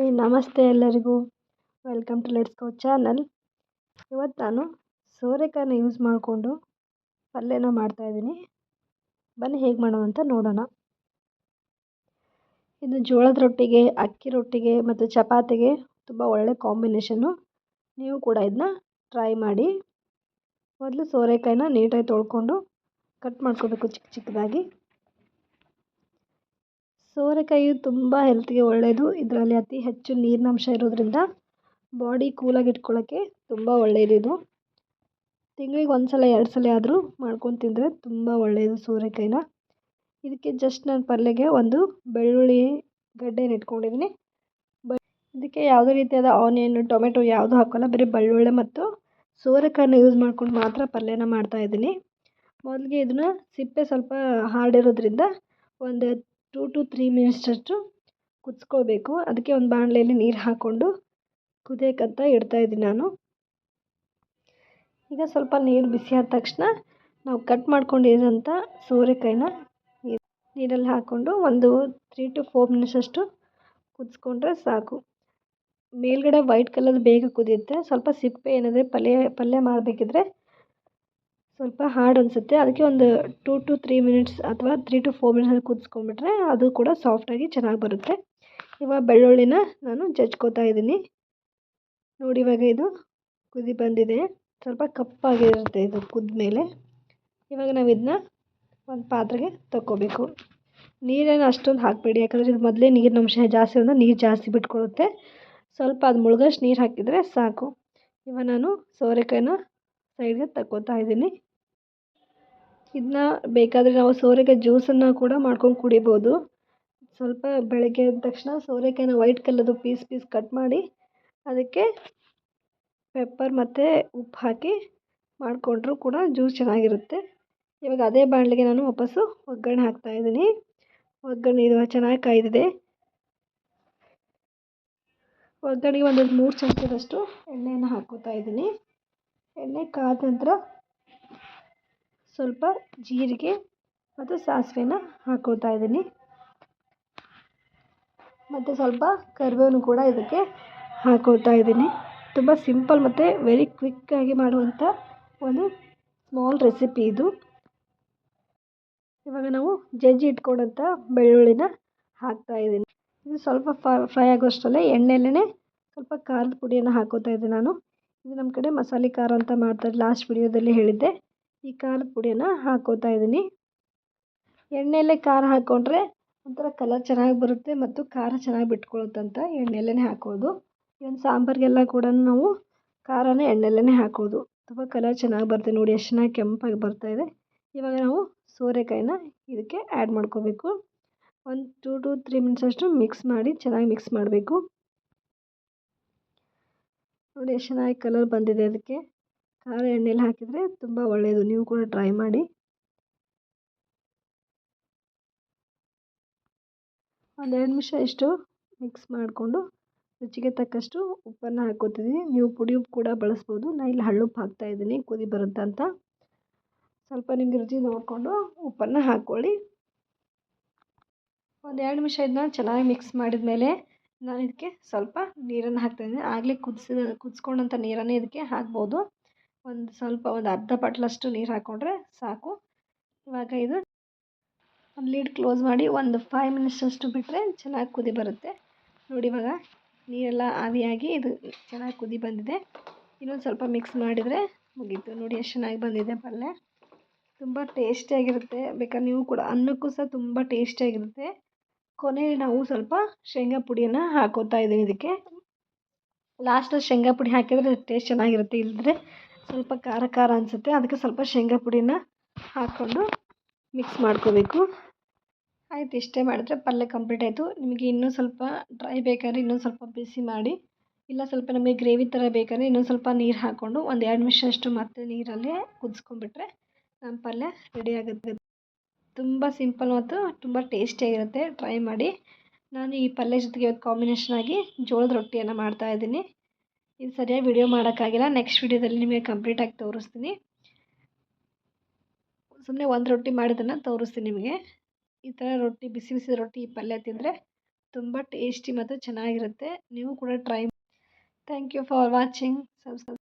Hi, ನಮಸ್ತೆ ಎಲ್ಲರಿಗೂ. Welcome to let's go channel ಇವತ್ತು ನಾನು ಸೋರೆಕಾಯಿನ ಯೂಸ್ ಮಾಡಿಕೊಂಡು ಪಲ್ಯನ ಮಾಡ್ತಾಯಿದ್ದೀನಿ ಬನ್ನಿ, ಹೇಗೆ ಮಾಡೋಣ ಅಂತ ನೋಡೋಣ. ಇದು ಜೋಳದ ರೊಟ್ಟಿಗೆ, ಅಕ್ಕಿ ರೊಟ್ಟಿಗೆ ಮತ್ತು ಚಪಾತಿಗೆ ತುಂಬ ಒಳ್ಳೆ ಕಾಂಬಿನೇಷನ್ನು ನೀವು ಕೂಡ ಇದನ್ನ ಟ್ರೈ ಮಾಡಿ. ಮೊದಲು ಸೋರೆಕಾಯಿನ ನೀಟಾಗಿ ತೊಳ್ಕೊಂಡು ಕಟ್ ಮಾಡ್ಕೋಬೇಕು ಚಿಕ್ಕ ಚಿಕ್ಕದಾಗಿ. ಸೋರೆಕಾಯಿ ತುಂಬ ಹೆಲ್ತಿಗೆ ಒಳ್ಳೆಯದು ಇದರಲ್ಲಿ ಅತಿ ಹೆಚ್ಚು ನೀರಿನಂಶ ಇರೋದ್ರಿಂದ ಬಾಡಿ ಕೂಲಾಗಿ ಇಟ್ಕೊಳ್ಳೋಕ್ಕೆ ತುಂಬ ಒಳ್ಳೆಯದು ಇದು. ತಿಂಗ್ಳಿಗೆ ಒಂದು ಸಲ ಎರಡು ಸಲ ಆದರೂ ಮಾಡ್ಕೊಂಡು ತಿಂದರೆ ತುಂಬ ಒಳ್ಳೆಯದು ಸೋರೆಕಾಯಿನ. ಇದಕ್ಕೆ ಜಸ್ಟ್ ನಾನು ಪಲ್ಯಗೆ ಒಂದು ಬೆಳ್ಳುಳ್ಳಿ ಗಡ್ಡೆನ ಇಟ್ಕೊಂಡಿದ್ದೀನಿ ಬ ಇದಕ್ಕೆ ಯಾವುದೇ ರೀತಿಯಾದ ಆನಿಯನ್ ಟೊಮೆಟೊ ಯಾವುದೂ ಹಾಕೋಲ್ಲ. ಬರೀ ಬೆಳ್ಳುಳ್ಳಿ ಮತ್ತು ಸೋರೆಕಾಯಿನ ಯೂಸ್ ಮಾಡ್ಕೊಂಡು ಮಾತ್ರ ಪಲ್ಯನ ಮಾಡ್ತಾಯಿದ್ದೀನಿ ಮೊದಲಿಗೆ ಇದನ್ನು ಸಿಪ್ಪೆ ಸ್ವಲ್ಪ ಹಾರ್ಡಿರೋದ್ರಿಂದ ಒಂದು ಟೂ ಟು ತ್ರೀ ಮಿನಿಟ್ಸಷ್ಟು ಕುದಿಸ್ಕೋಬೇಕು. ಅದಕ್ಕೆ ಒಂದು ಬಾಣಲೆಯಲ್ಲಿ ನೀರು ಹಾಕ್ಕೊಂಡು ಕುದಿಯೋಕ್ಕಂತ ಇಡ್ತಾಯಿದ್ದೀನಿ ನಾನು. ಈಗ ಸ್ವಲ್ಪ ನೀರು ಬಿಸಿ ಆದ ತಕ್ಷಣ ನಾವು ಕಟ್ ಮಾಡ್ಕೊಂಡಿರೋಂಥ ಸೋರೆಕಾಯಿನ ನೀರಲ್ಲಿ ಹಾಕ್ಕೊಂಡು ಒಂದು ತ್ರೀ ಟು ಫೋರ್ ಮಿನಿಟ್ಸ್ ಅಷ್ಟು ಕುದಿಸ್ಕೊಂಡ್ರೆ ಸಾಕು. ಮೇಲ್ಗಡೆ ವೈಟ್ ಕಲರ್ ಬೇಗ ಕುದಿಯುತ್ತೆ. ಸ್ವಲ್ಪ ಸಿಪ್ಪೆ ಏನಿದೆ ಪಲ್ಯ ಪಲ್ಯ ಮಾಡಬೇಕಿದ್ರೆ ಸ್ವಲ್ಪ ಹಾರ್ಡ್ ಅನಿಸುತ್ತೆ. ಅದಕ್ಕೆ ಒಂದು ಟೂ ಟು ತ್ರೀ ಮಿನಿಟ್ಸ್ ಅಥವಾ ತ್ರೀ ಟು ಫೋರ್ ಮಿನಿಟ್ಸ್ ಕುದಿಸ್ಕೊಂಡ್ಬಿಟ್ರೆ ಅದು ಕೂಡ ಸಾಫ್ಟಾಗಿ ಚೆನ್ನಾಗಿ ಬರುತ್ತೆ. ಇವಾಗ ಬೆಳ್ಳುಳ್ಳಿನ ನಾನು ಜಜ್ಕೋತಾ ಇದ್ದೀನಿ. ನೋಡಿ ಇವಾಗ ಇದು ಕುದಿ ಬಂದಿದೆ. ಸ್ವಲ್ಪ ಕಪ್ಪಾಗಿರುತ್ತೆ ಇದು ಕುದ್ಮೇಲೆ. ಇವಾಗ ನಾವು ಇದನ್ನ ಒಂದು ಪಾತ್ರೆಗೆ ತಗೋಬೇಕು ನೀರೇನು ಅಷ್ಟೊಂದು ಹಾಕಬೇಡಿ. ಯಾಕಂದರೆ ಇದು ಮೊದಲೇ ನೀರಿನ ಅಂಶ ಜಾಸ್ತಿ ಅಂದರೆ ನೀರು ಜಾಸ್ತಿ ಬಿಟ್ಕೊಳ್ಳುತ್ತೆ ಸ್ವಲ್ಪ ಅದು ಮುಳುಗಷ್ಟು ನೀರು ಹಾಕಿದರೆ ಸಾಕು. ಇವಾಗ ನಾನು ಸೋರೆಕಾಯಿನ ಸೈಡ್ಗೆ ತಗೋತಾ ಇದ್ದೀನಿ. ಇದನ್ನ ಬೇಕಾದರೆ ನಾವು ಸೋರೆಕಾಯಿ ಜ್ಯೂಸನ್ನು ಕೂಡ ಮಾಡ್ಕೊಂಡು ಕುಡಿಬೋದು. ಸ್ವಲ್ಪ ಬೆಳಗ್ಗೆ ಎದ್ದ ತಕ್ಷಣ ಸೋರೆಕಾಯಿನ ವೈಟ್ ಕಲರ್ದು ಪೀಸ್ ಪೀಸ್ ಕಟ್ ಮಾಡಿ ಅದಕ್ಕೆ ಪೆಪ್ಪರ್ ಮತ್ತು ಉಪ್ಪು ಹಾಕಿ ಮಾಡಿಕೊಂಡ್ರೂ ಕೂಡ ಜ್ಯೂಸ್ ಚೆನ್ನಾಗಿರುತ್ತೆ. ಇವಾಗ ಅದೇ ಬಾಣಲೆಗೆ ನಾನು ವಾಪಸ್ಸು ಒಗ್ಗರಣೆ ಹಾಕ್ತಾಯಿದ್ದೀನಿ ಒಗ್ಗರಣೆ ಇದು ಚೆನ್ನಾಗಿ ಕಾಯ್ದಿದೆ. ಒಗ್ಗರಣೆಗೆ ಒಂದೊಂದು ಮೂರು ಚಮಚದಷ್ಟು ಎಣ್ಣೆಯನ್ನು ಹಾಕ್ಕೊಳ್ತಾ ಇದ್ದೀನಿ. ಎಣ್ಣೆ ಕಾದ ನಂತರ ಸ್ವಲ್ಪ ಜೀರಿಗೆ ಮತ್ತು ಸಾಸಿವೆನ ಹಾಕ್ಕೊಳ್ತಾ ಇದ್ದೀನಿ. ಮತ್ತು ಸ್ವಲ್ಪ ಕರಿಬೇವನ್ನು ಕೂಡ ಇದಕ್ಕೆ ಹಾಕ್ಕೊಳ್ತಾ ಇದ್ದೀನಿ. ತುಂಬ ಸಿಂಪಲ್ ಮತ್ತು ವೆರಿ ಕ್ವಿಕ್ಕಾಗಿ ಮಾಡುವಂಥ ಒಂದು ಸ್ಮಾಲ್ ರೆಸಿಪಿ ಇದು. ಇವಾಗ ನಾವು ಜಜ್ಜಿ ಇಟ್ಕೊಂಡಂಥ ಬೆಳ್ಳುಳ್ಳಿನ ಹಾಕ್ತಾ ಇದ್ದೀನಿ. ಇದು ಸ್ವಲ್ಪ ಫ್ರೈ ಆಗೋಷ್ಟರಲ್ಲೇ ಎಣ್ಣೆಲೇ ಸ್ವಲ್ಪ ಖಾರದ ಪುಡಿಯನ್ನು ಹಾಕೋತಾ ಇದ್ದೆ ನಾನು. ಇದು ನಮ್ಮ ಕಡೆ ಮಸಾಲೆ ಖಾರ ಅಂತ ಮಾಡ್ತಾರೆ ಲಾಸ್ಟ್ ವಿಡಿಯೋದಲ್ಲಿ ಹೇಳಿದ್ದೆ. ಈ ಖಾರದ ಪುಡಿನ ಹಾಕ್ಕೋತಾ ಇದ್ದೀನಿ. ಎಣ್ಣೆಯಲ್ಲೇ ಖಾರ ಹಾಕ್ಕೊಂಡ್ರೆ ಒಂಥರ ಕಲರ್ ಚೆನ್ನಾಗಿ ಬರುತ್ತೆ ಮತ್ತು ಖಾರ ಚೆನ್ನಾಗಿ ಬಿಟ್ಕೊಳ್ಳುತ್ತಂತ ಎಣ್ಣೆಯಲ್ಲೇ ಹಾಕೋದು. ಇವನ್ ಸಾಂಬಾರಿಗೆಲ್ಲ ಕೂಡ ನಾವು ಖಾರನ ಎಣ್ಣೆಯಲ್ಲೇ ಹಾಕೋದು. ತುಂಬ ಕಲರ್ ಚೆನ್ನಾಗಿ ಬರುತ್ತೆ ನೋಡಿ ಎಷ್ಟು ಚೆನ್ನಾಗಿ ಕೆಂಪಾಗಿ ಇದೆ. ಇವಾಗ ನಾವು ಸೋರೆಕಾಯಿನ ಇದಕ್ಕೆ ಆ್ಯಡ್ ಮಾಡ್ಕೋಬೇಕು. ಒಂದು ಟೂ ಟು ತ್ರೀ ಮಿನಿಟ್ಸ್ ಅಷ್ಟು ಮಿಕ್ಸ್ ಮಾಡಿ ಚೆನ್ನಾಗಿ ಮಿಕ್ಸ್ ಮಾಡಬೇಕು. ನೋಡಿ ಎಷ್ಟು ಚೆನ್ನಾಗಿ ಕಲರ್ ಬಂದಿದೆ ಅದಕ್ಕೆ. ಖಾರ ಎಣ್ಣೆಲಿ ಹಾಕಿದರೆ ತುಂಬ ಒಳ್ಳೆಯದು ನೀವು ಕೂಡ ಟ್ರೈ ಮಾಡಿ. ಒಂದೆರಡು ನಿಮಿಷ ಇಷ್ಟು ಮಿಕ್ಸ್ ಮಾಡಿಕೊಂಡು ರುಚಿಗೆ ತಕ್ಕಷ್ಟು ಉಪ್ಪನ್ನು ಹಾಕ್ಕೋತಿದ್ದೀನಿ ನೀವು ಪುಡಿ ಉಪ್ಪು ಕೂಡ ಬಳಸ್ಬೋದು. ನಾನು ಇಲ್ಲಿ ಹಳ್ಳುಪ್ಪು ಹಾಕ್ತಾಯಿದ್ದೀನಿ ಕುದಿ ಬರುತ್ತೆ ಅಂತ. ಸ್ವಲ್ಪ ನಿಮಗೆ ರುಚಿ ನೋಡಿಕೊಂಡು ಉಪ್ಪನ್ನು ಹಾಕ್ಕೊಳ್ಳಿ. ಒಂದು ಎರಡು ನಿಮಿಷ ಇದನ್ನ ಚೆನ್ನಾಗಿ ಮಿಕ್ಸ್ ಮಾಡಿದ ಮೇಲೆ ನಾನು ಇದಕ್ಕೆ ಸ್ವಲ್ಪ ನೀರನ್ನು ಹಾಕ್ತಾಯಿದ್ದೀನಿ ಆಗಲೇ ಕುದಿಸಿದ ಕುದಿಸ್ಕೊಂಡಂಥ ನೀರನ್ನೇ ಇದಕ್ಕೆ ಹಾಕ್ಬೋದು. ಒಂದು ಸ್ವಲ್ಪ ಒಂದು ಅರ್ಧ ಪಟ್ಲಷ್ಟು ನೀರು ಹಾಕ್ಕೊಂಡ್ರೆ ಸಾಕು. ಇವಾಗ ಇದು ಒಂದು ಲೀಡ್ ಕ್ಲೋಸ್ ಮಾಡಿ ಒಂದು ಫೈವ್ ಮಿನಿಟ್ಸ್ ಅಷ್ಟು ಬಿಟ್ಟರೆ ಚೆನ್ನಾಗಿ ಕುದಿ ಬರುತ್ತೆ. ನೋಡಿ ಇವಾಗ ನೀರೆಲ್ಲ ಆವಿಯಾಗಿ ಇದು ಚೆನ್ನಾಗಿ ಕುದಿ ಬಂದಿದೆ. ಇನ್ನೊಂದು ಸ್ವಲ್ಪ ಮಿಕ್ಸ್ ಮಾಡಿದರೆ ಮುಗೀತು. ನೋಡಿ ಎಷ್ಟು ಚೆನ್ನಾಗಿ ಬಂದಿದೆ ಪಲ್ಯ. ತುಂಬ ಟೇಸ್ಟಿಯಾಗಿರುತ್ತೆ ಬೇಕಾದ್ರೆ ನೀವು ಕೂಡ ಅನ್ನಕ್ಕೂ ಸಹ ತುಂಬ ಟೇಸ್ಟಿಯಾಗಿರುತ್ತೆ ಕೊನೆಯಲ್ಲಿ ನಾವು ಸ್ವಲ್ಪ ಶೇಂಗಾ ಪುಡಿಯನ್ನು ಹಾಕೋತಾ ಇದ್ದೀವಿ ಇದಕ್ಕೆ. ಲಾಸ್ಟಲ್ಲಿ ಶೇಂಗಾ ಪುಡಿ ಹಾಕಿದರೆ ಟೇಸ್ಟ್ ಚೆನ್ನಾಗಿರುತ್ತೆ ಇಲ್ಲದ್ರೆ ಸ್ವಲ್ಪ ಖಾರ ಖಾರ ಅನಿಸುತ್ತೆ. ಅದಕ್ಕೆ ಸ್ವಲ್ಪ ಶೇಂಗಾ ಪುಡಿನ ಹಾಕ್ಕೊಂಡು ಮಿಕ್ಸ್ ಮಾಡ್ಕೋಬೇಕು. ಆಯ್ತು, ಇಷ್ಟೇ ಮಾಡಿದ್ರೆ ಪಲ್ಯ ಕಂಪ್ಲೀಟ್ ಆಯಿತು. ನಿಮಗೆ ಇನ್ನೂ ಸ್ವಲ್ಪ ಡ್ರೈ ಬೇಕಾದ್ರೆ ಇನ್ನೊಂದು ಸ್ವಲ್ಪ ಬಿಸಿ ಮಾಡಿ, ಇಲ್ಲ ಸ್ವಲ್ಪ ನಮಗೆ ಗ್ರೇವಿ ಥರ ಬೇಕಾದ್ರೆ ಇನ್ನೊಂದು ಸ್ವಲ್ಪ ನೀರು ಹಾಕ್ಕೊಂಡು ಒಂದು ಎರಡು ನಿಮಿಷ ಅಷ್ಟು ಮತ್ತೆ ನೀರಲ್ಲೇ ಕುದಿಸ್ಕೊಂಡ್ಬಿಟ್ರೆ ನಮ್ಮ ಪಲ್ಯ ರೆಡಿ ಆಗುತ್ತೆ. ತುಂಬ ಸಿಂಪಲ್ ಮತ್ತು ತುಂಬ ಟೇಸ್ಟಿಯಾಗಿರುತ್ತೆ ಟ್ರೈ ಮಾಡಿ. ನಾನು ಈ ಪಲ್ಯ ಜೊತೆಗೆ ಇವತ್ತು ಕಾಂಬಿನೇಷನ್ ಆಗಿ ಜೋಳದ ರೊಟ್ಟಿಯನ್ನು ಮಾಡ್ತಾಯಿದ್ದೀನಿ ಇದು ಸರಿಯಾಗಿ ವಿಡಿಯೋ ಮಾಡೋಕ್ಕಾಗಿಲ್ಲ. ನೆಕ್ಸ್ಟ್ ವಿಡಿಯೋದಲ್ಲಿ ನಿಮಗೆ ಕಂಪ್ಲೀಟಾಗಿ ತೋರಿಸ್ತೀನಿ. ಸುಮ್ಮನೆ ಒಂದು ರೊಟ್ಟಿ ಮಾಡಿದ್ದನ್ನು ತೋರಿಸ್ತೀನಿ ನಿಮಗೆ. ಈ ಥರ ರೊಟ್ಟಿ, ಬಿಸಿ ಬಿಸಿ ರೊಟ್ಟಿ ಪಲ್ಯ ತಿಂದರೆ ತುಂಬ ಟೇಸ್ಟಿ ಮತ್ತು ಚೆನ್ನಾಗಿರುತ್ತೆ. ನೀವು ಕೂಡ try thank you for watching subscribe